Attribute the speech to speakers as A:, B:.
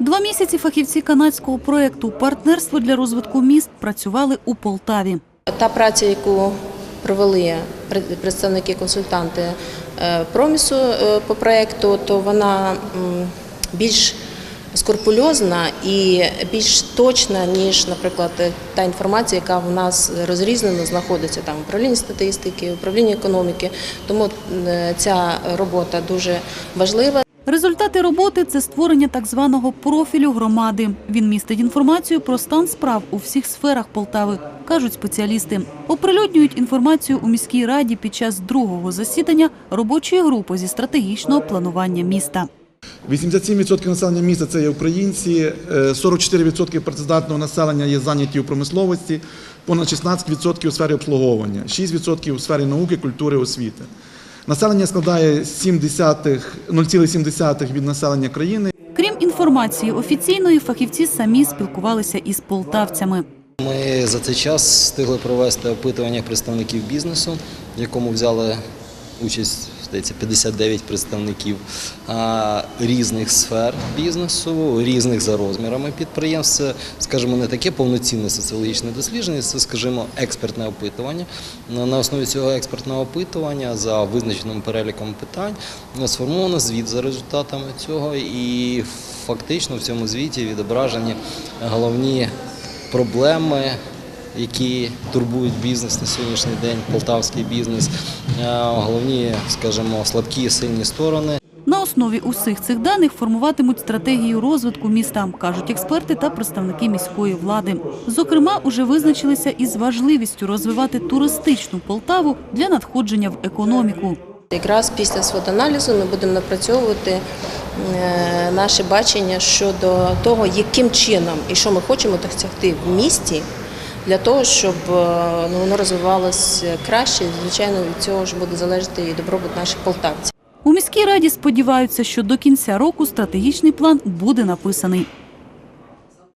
A: Два місяці фахівці канадського проєкту Партнерство для розвитку міст працювали у Полтаві.
B: Та праця, яку провели пред- представники-консультанти е, промісу е, по проєкту, то вона більш скрупульозна і більш точна, ніж, наприклад, та інформація, яка в нас розрізнено знаходиться там в управлінні статистики, управлінні економіки. Тому е, ця робота дуже важлива.
A: Результати роботи це створення так званого профілю громади. Він містить інформацію про стан справ у всіх сферах Полтави, кажуть спеціалісти. Оприлюднюють інформацію у міській раді під час другого засідання робочої групи зі стратегічного планування міста.
C: 87% населення міста це є українці, е, 44% працездатного населення є зайняті у промисловості, понад 16% у сфері обслуговування, 6% у сфері науки, культури, освіти. Населення складає 0,7 0,7 від населення країни.
A: Крім інформації офіційної, фахівці самі спілкувалися із полтавцями.
D: Ми за цей час встигли провести опитування представників бізнесу, в якому взяли участь здається, 59 представників різних сфер бізнесу, різних за розмірами підприємств. Це, скажімо, не таке повноцінне соціологічне дослідження, це, скажімо, експертне опитування. На основі цього експертного опитування за визначеним переліком питань сформовано звіт за результатами цього, і фактично в цьому звіті відображені головні проблеми, які турбують бізнес на сьогоднішній день, полтавський бізнес, е, головні, скажімо, слабкі і сильні сторони.
A: На основі усіх цих даних формуватимуть стратегію розвитку міста, кажуть експерти та представники міської влади. Зокрема, уже визначилися із важливістю розвивати туристичну Полтаву для надходження в економіку.
B: Якраз після сводоаналізу ми будемо напрацьовувати е, наше бачення щодо того, яким чином і що ми хочемо досягти в місті для того, щоб е, ну, воно розвивалося краще. Звичайно, від цього ж буде залежати і добробут наших полтавців.
A: У міській раді сподіваються, що до кінця року стратегічний план буде написаний.